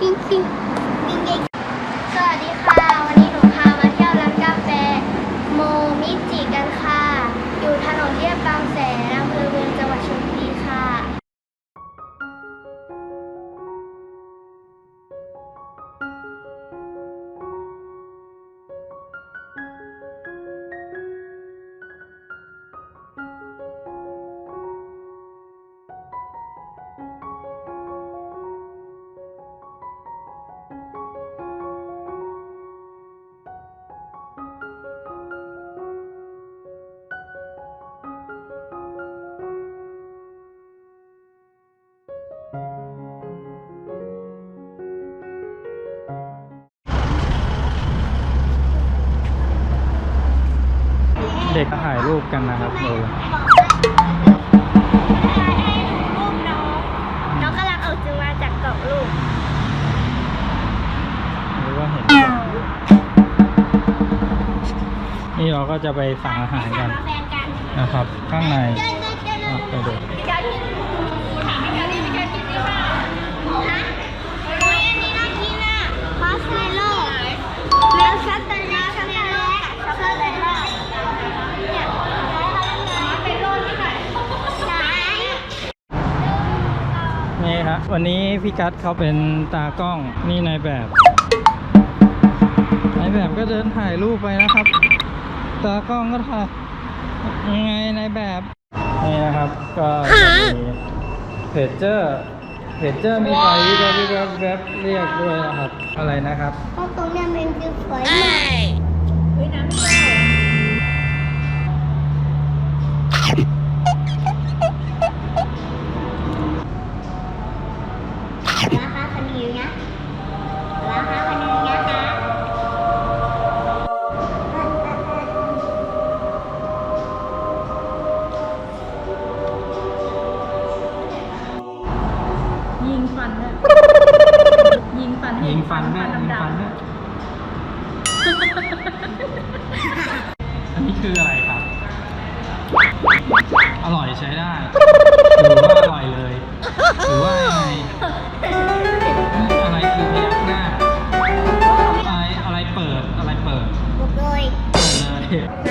จริ ถ่ายรูปกันนะครับเออรูปน้องน้องกำลังออกมาจากกรอบรูปหรือว่าเห็นนี่เราก็จะไปสั่งอาหารกันแฟนกันนะครับ ข้างในเดินเดินเดินอะไปดู วันนี้พี่กัสเขาเป็นตากล้องนี่นายแบบนายแบบก็เดินถ่ายรูปไปนะครับ ตากล้องก็ถ่ายยังไงนายแบบนี่นะครับ ก็จะมีเพจเจอร์เพจเจอร์มีไฟวิบวับวิบวับเรียกด้วยนะครับอะไรนะครับ เพราะตรงเนี้ยมันจะสวยมาก ให้ยิงฟันด้วยดำยิงๆฟันด้วยอันนี้คืออะไรครับ อร่อยใช้ได้หรือว่าอร่อยเลย หรือว่ายังไงอะไรคือพยักหน้า อะไรอะไรเปิดอะไรเปิดบุกเลย เปิดเลย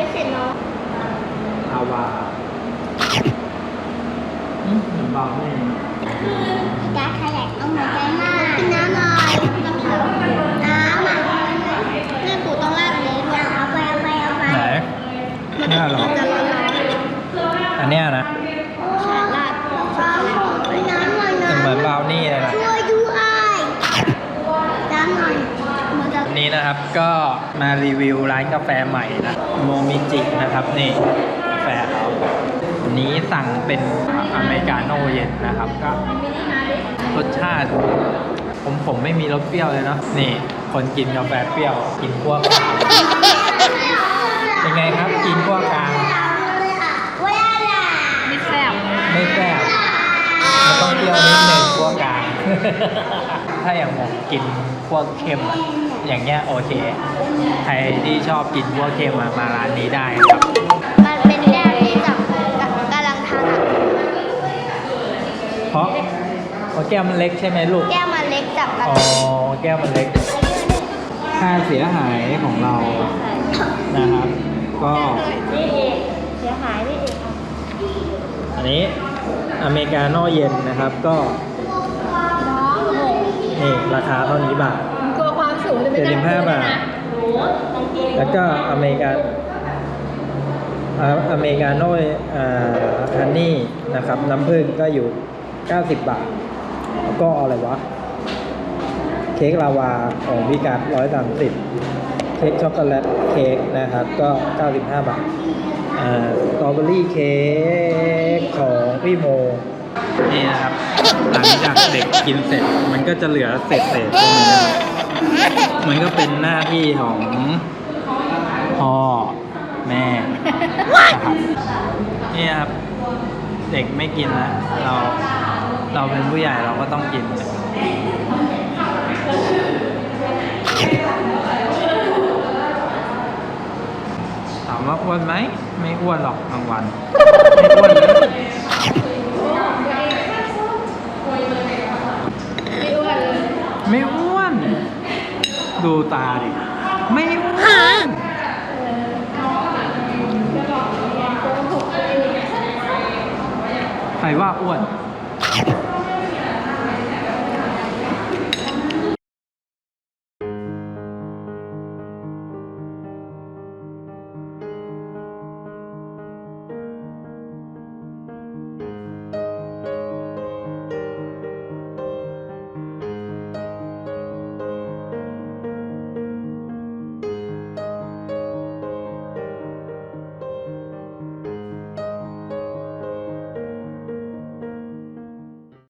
ไปเสร็จเนาะอาวาอืมเหมือนเบาแน่จ้าขยันเอาหัวใจมากกินน้ำหน่อยน้ำอะแม่ปู่ต้องราดอันนี้ด้วยเอาไปเอาไปเอาไปไหนเนี่ยเหรอ จะร้อนอันเนี้ยนะๆค่ะราดฟ้าไปน้ำหน่อยนะเหมือนบราวนี่เลยนะช่วยด้วยน้ำหน่อยมั นจะวันนี้นะครับก็มารีวิวร้านกาแฟใหม่นะโมมิจินะครับนี่กาแฟเขาวันนี้สั่งเป็นอเมริกาโน่เย็นนะครับก็รสชาติ ผมผมไม่มีรสเปรี้ยวเลยเนาะนี่คนกินกาแฟเปรี้ยวกินขั้วกลางเป็นไงครับกินขั้วกลางเวลาไม่แซ่บไม่แซ่บมันต้องเปรี้ยวนิดนึงขั้วกลาง ถ้าอย่างผมกินขั้วเข้มอะอย่างเงี้ยโอเคใครที่ชอบกินขั้วเข้มอะมาร้านนี้ได้ครับมันเป็นแก้วที่จับกำลังทานอะเพราะเพราะแก้วมันเล็กใช่ไหมลูกแก้วมันเล็กจับกันอ๋อแก้วมันเล็กยื่นค่าเสียหายของเรานะครับ ก็นี่เองเสียหายนี่เองอันนี้อเมริกาโน่เย็นนะครับก็น้องโห นี่ราคาเท่านี้บาท กลัวความสูงจะไม่เจ็ดสิบห้าบาท แล้วก็อเมริกาอ่าอเมริกาโน่อ่าฮันนี่นะครับ น้ำผึ้งก็อยู่ 90 บาท แล้วก็อะไรวะ เค้กลาวาของพี่กัด130 เค้กช็อกโกแลตเค้กนะครับ ก็ 95 บาทอ่าสตรอเบอรี่เค้กของพี่โม นี่นะครับ หลังจากเด็กกินเสร็จ มันก็จะเหลือเศษเศษๆตรงนี้นะครับมันก็เป็นหน้าที่ของพ่อแม่นะครับนี่ครับ เด็กไม่กินแล้วเราเราเป็นผู้ใหญ่เราก็ต้องกินถามว่าอ้วนไหม ไม่อ้วนหรอกบางวัน ไม่อ้วนเลย ไม่อ้วนเลย ไม่อ้วน ดูตาดิ ไม่อ้วนใครว่าอ้วน